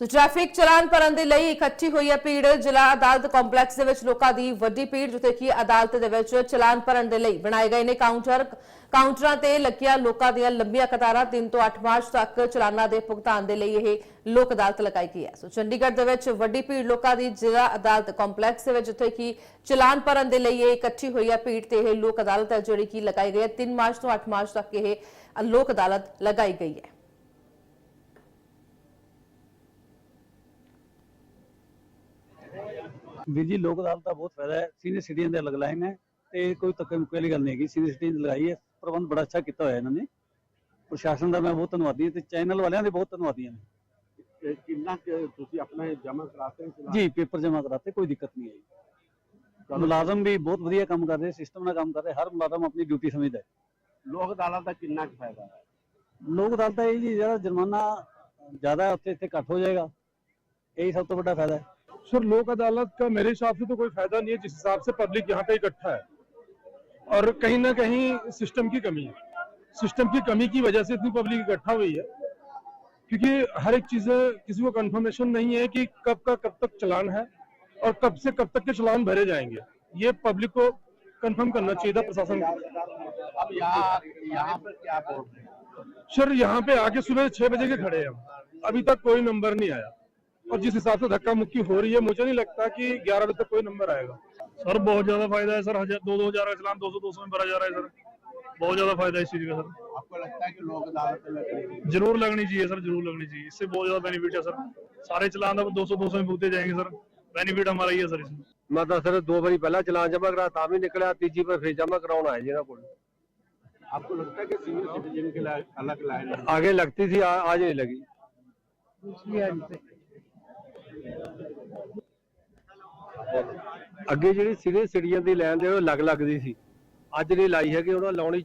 ਸੋ traffic ਚਲਾਨ ਭਰਨ ਦੇ ਲਈ ਇਕੱਠੀ ਹੋਈ ਹੈ ਭੀੜ। ਜ਼ਿਲ੍ਹਾ ਅਦਾਲਤ ਕੰਪਲੈਕਸ ਦੇ ਵਿੱਚ ਲੋਕਾਂ ਦੀ ਵੱਡੀ ਭੀੜ, ਜਿੱਥੇ ਕਿ ਅਦਾਲਤ ਦੇ ਵਿੱਚ ਚਲਾਨ ਭਰਨ ਦੇ ਲਈ ਬਣਾਏ ਗਏ ਨੇ ਕਾਊਂਟਰ ਕਾਊਂਟਰਾਂ ਤੇ ਲੱਗੀਆਂ ਲੋਕਾਂ ਦੀਆਂ ਲੰਬੀਆਂ ਕਤਾਰਾਂ। 3 ਤੋਂ 8 ਮਾਰਚ ਤੱਕ ਚਲਾਨਾਂ ਦੇ ਭੁਗਤਾਨ ਦੇ ਲਈ ਇਹ ਲੋਕ ਅਦਾਲਤ ਲਗਾਈ ਗਈ ਹੈ। ਸੋ ਚੰਡੀਗੜ੍ਹ ਦੇ ਵਿੱਚ ਵੱਡੀ ਭੀੜ ਲੋਕਾਂ ਦੀ ਜ਼ਿਲ੍ਹਾ ਅਦਾਲਤ ਕੰਪਲੈਕਸ ਦੇ ਵਿੱਚ, ਜਿੱਥੇ ਕਿ ਚਲਾਨ ਭਰਨ ਦੇ ਲਈ ਇਹ ਇਕੱਠੀ ਹੋਈ ਹੈ ਭੀੜ ਤੇ ਇਹ ਲੋਕ ਅਦਾਲਤ ਹੈ ਜਿਹੜੀ ਕਿ ਲਗਾਈ ਗਈ ਹੈ। 3 ਮਾਰਚ ਤੋਂ 8 ਮਾਰਚ ਤੱਕ ਇਹ ਲੋਕ ਅਦਾਲਤ ਲਗਾਈ ਗਈ ਹੈ। ਵੀਰ ਜੀ ਲੋਕ ਅਦਾਲਤ ਦਾ ਬਹੁਤ ਫਾਇਦਾ ਹੈ। ਸੀਨੀਅਰ ਸਿਟੀਜ਼ਨ ਦੇ ਅਲੱਗ ਲਾਈਨ ਹੈ ਤੇ ਕੋਈ ਧੱਕੇ ਮੁੱਕੇ ਵਾਲੀ ਗੱਲ ਨਹੀਂ ਹੈਗੀ। ਸੀਨੀਅਰ ਸਿਟੀਜ਼ਨ ਲਗਾਈ ਹੈ ਪ੍ਰਬੰਧ ਬੜਾ ਅੱਛਾ ਕੀਤਾ ਹੋਇਆ ਇਹਨਾਂ ਨੇ। ਪ੍ਰਸ਼ਾਸਨ ਦਾ ਮੈਂ ਬਹੁਤ ਧੰਨਵਾਦੀ ਹਾਂ ਤੇ ਚੈਨਲ ਵਾਲਿਆਂ ਦੇ ਬਹੁਤ ਧੰਨਵਾਦੀ ਹਾਂ ਤੇ ਕਿੰਨਾ ਕੁ ਤੁਸੀਂ ਆਪਣਾ ਜਮਾ ਕਰਾਤੇ ਹੋ? ਜੀ ਪੇਪਰ ਜਮ੍ਹਾਂ ਕਰਾਤੇ ਕੋਈ ਦਿੱਕਤ ਨਹੀਂ ਆਈ। ਮੁਲਾਜ਼ਮ ਵੀ ਬਹੁਤ ਵਧੀਆ ਕੰਮ ਕਰ ਰਹੇ ਸਿਸਟਮ ਨਾਲ ਕੰਮ ਕਰ ਰਹੇ ਹਰ ਮੁਲਾਜ਼ਮ ਆਪਣੀ ਡਿਊਟੀ ਸਮਝਦਾ ਹੈ। ਲੋਕ ਅਦਾਲਤ ਦਾ ਕਿੰਨਾ ਕੁ ਫਾਇਦਾ ਹੈ? ਲੋਕ ਅਦਾਲਤ ਇਹ ਜੀ ਜਿਹੜਾ ਜੁਰਮਾਨਾ ਜ਼ਿਆਦਾ ਹੈ ਉੱਥੇ ਇੱਥੇ ਘੱਟ ਹੋ ਜਾਏਗਾ ਇਹੀ ਸਭ ਤੋਂ ਵੱਡਾ ਫਾਇਦਾ ਹੈ। सर लोक अदालत का मेरे हिसाब से तो कोई फ़ायदा नहीं है जिस हिसाब से पब्लिक यहाँ पे इकट्ठा है। और कहीं ना कहीं सिस्टम की कमी है। सिस्टम की कमी की वजह से इतनी पब्लिक इकट्ठा हुई है क्योंकि हर एक चीज़ किसी को कंफर्मेशन नहीं है कि कब का कब तक चलान है और कब से कब तक के चलान भरे जाएँगे। ये पब्लिक को कंफर्म करना चाहिए था प्रशासन को। अब यहाँ यहाँ पर क्या बोल रहे सर यहाँ पे आके सुबह छह बजे के खड़े हैं हम। अभी तक कोई नंबर नहीं आया। और जिस हिसाब से धक्का मुक्की हो रही है मुझे नहीं लगता कि ग्यारह बजे तक कोई नंबर आएगा। सर बहुत ज़्यादा फ़ायदा है सर। हज़ार दो दो हज़ार का चलान दो सौ दो सौ में भरा जा रहा है सर। बहुत ज़्यादा फ़ायदा इस चीज़ का सर। आपको लगता है कि लोग अदालत ज़रूर लगनी चाहिए सर ज़रूर लगनी चाहिए। इससे बहुत ज़्यादा बेनिफिट है सर। सारे चलान अब दो सौ दो सौ में पूछते जाएँगे सर। बेनिफिट हमारा ही है सर इसमें। मैं तो सर दो बारी पहला चलान जमा करा था भी निकला तीजी पर फिर जमा कराना है जी को आपको लगता है कि सीनियर सिटीजन के अलग लाइन आगे लगती थी आज नहीं लगी। ਅੱਗੇ ਜਿਹੜੀ ਸੀਨੀਅਰ ਸਿਟੀਜ਼ਨ ਦੀ ਲੈਣ ਦੇ ਉਹ ਅਲੱਗ ਲੱਗਦੀ ਸੀ। ਅੱਜ ਨਹੀਂ ਲਾਈ ਹੈਗੀ, ਉਹਨਾਂ ਲਾਉਣੀ